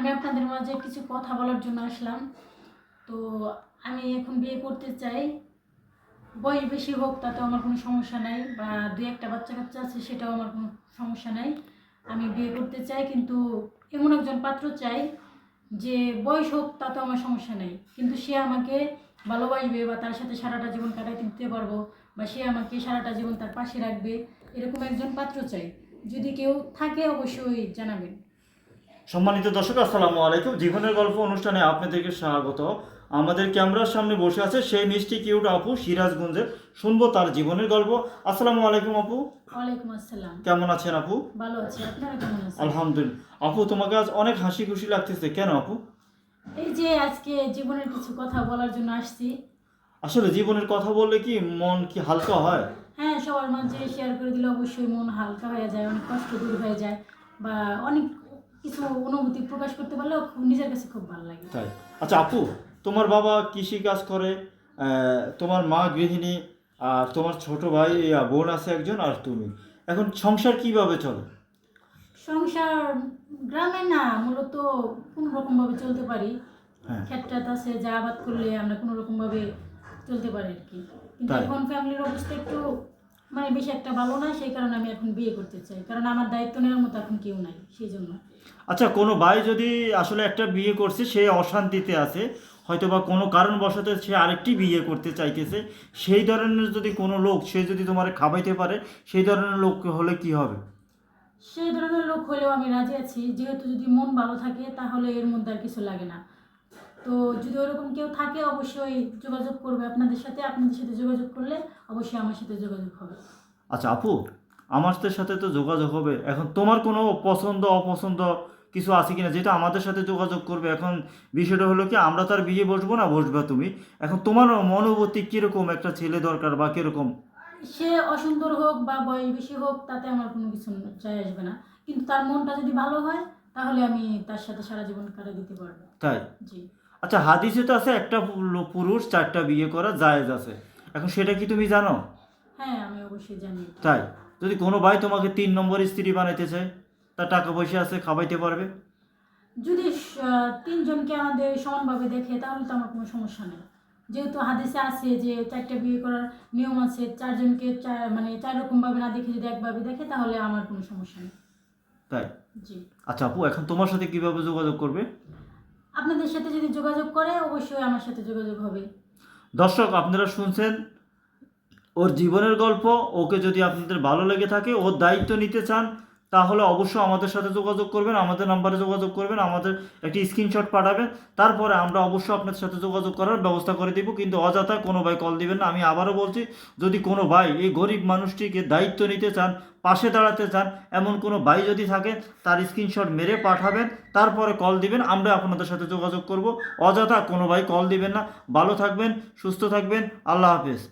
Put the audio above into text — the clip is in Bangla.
আমি আপনাদের মাঝে কিছু কথা বলার জন্য আসলাম। তো আমি এখন বিয়ে করতে চাই। বয়স বেশি হোক তাতে আমার কোনো সমস্যা নাই বা দু একটা বাচ্চা কাচ্চা আছে, সেটাও আমার কোনো সমস্যা নাই। আমি বিয়ে করতে চাই, কিন্তু এমন একজন পাত্র চাই যে বয়স হোক, তাতেও আমার সমস্যা নেই। কিন্তু সে আমাকে ভালোবাসবে বা তার সাথে সারাটা জীবন কাটাইতে দিতে পারব বা সে আমাকে সারাটা জীবন তার পাশে রাখবে, এরকম একজন পাত্র চাই। যদি কেউ থাকে, অবশ্যই জানাবেন। সম্মানিত দর্শক আসসালামু আলাইকুম। জীবনের গল্প অনুষ্ঠানে আপনাদেরকে স্বাগত। আমাদের ক্যামেরার সামনে বসে আছে সেই মিষ্টি কিউট আপু সিরাজগঞ্জের। শুনব তার জীবনের গল্প। আসসালামু আলাইকুম আপু। আসসালাম। কেমন আছেন আপু? ভালো আছি। আপনারা কেমন আছেন? আলহামদুলিল্লাহ। আপু তোমাকে আজ অনেক হাসি খুশি লাগতেছে। কেন আপু? এই যে আজকে জীবনের কিছু কথা বলার জন্য আসছি। আসলে জীবনের কথা বললে কি মন কি হালকা হয়? হ্যাঁ সবার মাঝে শেয়ার করে দিলে অবশ্যই মন হালকা হয়ে যায় অনেক কষ্ট দূর হয়ে যায় বা অনেক কিছু অনুভূতি প্রকাশ করতে পারলেও নিজের কাছে খুব ভালো লাগে। তাই। আচ্ছা আপু তোমার বাবা কৃষি কাজ করে তোমার মা গৃহিণী আর তোমার ছোট ভাই বোন আছে একজন আর তুমি। এখন সংসার কীভাবে চলে? সংসার গ্রামে না মূলত কোনো রকমভাবে চলতে পারি। হ্যাঁ। ক্ষেত্রাত আছে যা আবাদ করলে আমরা কোনো রকম ভাবে চলতে পারি আর কি। কিন্তু এখন ফ্যামিলির অবস্থা একটু মানে বেশি একটা ভালো না সেই কারণে আমি এখন বিয়ে করতে চাই। কারণ আমার দায়িত্ব নেওয়ার মতো এখন কেউ নাই সেই জন্য। আচ্ছা কোনো ভাই যদি আসলে একটা বিয়ে করছে সে অশান্তিতে আছে হয়তো বা কোনো কারণবশত সে আরেকটি বিয়ে করতে চাইতেছে সেই ধরনের যদি কোনো লোক সে যদি তোমার খাবাইতে পারে সেই ধরনের লোক হলে কি হবে? সেই ধরনের লোক হলেও আমি রাজি আছি। যেহেতু যদি মন ভালো থাকে তাহলে এর মধ্যে আর কিছু লাগে না। তো যদি ওরকম কেউ থাকে অবশ্যই যোগাযোগ করবে আপনাদের সাথে। আপনাদের সাথে যোগাযোগ করলে অবশ্যই আমার সাথে যোগাযোগ হবে। আচ্ছা আপু আমাদের সাথে তো যোগাযোগ হবে। এখন তোমার কোনো পছন্দ অপছন্দ কিছু আছে কিনা যেটা আমাদের সাথে যোগাযোগ করবে? এখন বিষয়টা হলো কি আমরা তার বিয়ে বসবো না বসবে তুমি। এখন তোমার মনোভূতি কীরকম একটা ছেলে দরকার বা কীরকম? সে অসুন্দর হোক বা বয়স বেশি হোক তাতে আমার কোনো কিছু চাই আসবে না। কিন্তু তার মনটা যদি ভালো হয় তাহলে আমি তার সাথে সারা জীবন কাটিয়ে দিতে পারব। তাই? জি। আচ্ছা হাদিসে তো আছে একটা পুরুষ চারটা বিয়ে করা জায়েজ আছে। এখন সেটা কি তুমি জানো? হ্যাঁ আমি অবশ্যই জানি তাই যদি কোনো ভাই তোমাকে তিন নম্বর স্ত্রী বানাইতে চায় তার টাকা পয়সা আছে খাওয়াইতে পারবে? যদি তিনজনকে আমাদের সমানভাবে দেখে তাহলে তো আমার কোনো সমস্যা নেই। যেহেতু হাদিসে আছে যে চারটা বিয়ে করার নিয়ম আছে চারজনকে চার মানে চার রকমভাবে না দেখে যদি একভাবে দেখে তাহলে আমার কোনো সমস্যা নেই। তাই? জি। আচ্ছা আপু এখন তোমার সাথে কীভাবে যোগাযোগ করবে? আপনাদের সাথে যদি যোগাযোগ করে, অবশ্যই আমার সাথে যোগাযোগ হবে। দর্শক, আপনারা শুনছেন ওর জীবনের গল্প। ওকে যদি আপনাদের ভালো লেগে থাকে ওর দায়িত্ব নিতে চান তাহলে অবশ্যই আমাদের সাথে যোগাযোগ করবেন, আমাদের নাম্বারে যোগাযোগ করবেন, আমাদের একটি স্ক্রিনশট পাঠাবেন। তারপরে আমরা অবশ্যই আপনাদের সাথে যোগাযোগ করার ব্যবস্থা করে দিব, কিন্তু অযথা কোনো ভাই কল দিবেন না। আমি আবারও বলছি, যদি কোনো ভাই এই গরিব মানুষটিকে দায়িত্ব নিতে চান, পাশে দাঁড়াতে চান, এমন কোনো ভাই যদি থাকে, তার স্ক্রিনশট মেরে পাঠাবেন, তারপরে কল দিবেন আমরা আপনাদের সাথে যোগাযোগ করব। অযথা কোনো ভাই কল দিবেন না। ভালো থাকবেন, সুস্থ থাকবেন, আল্লাহ হাফেজ।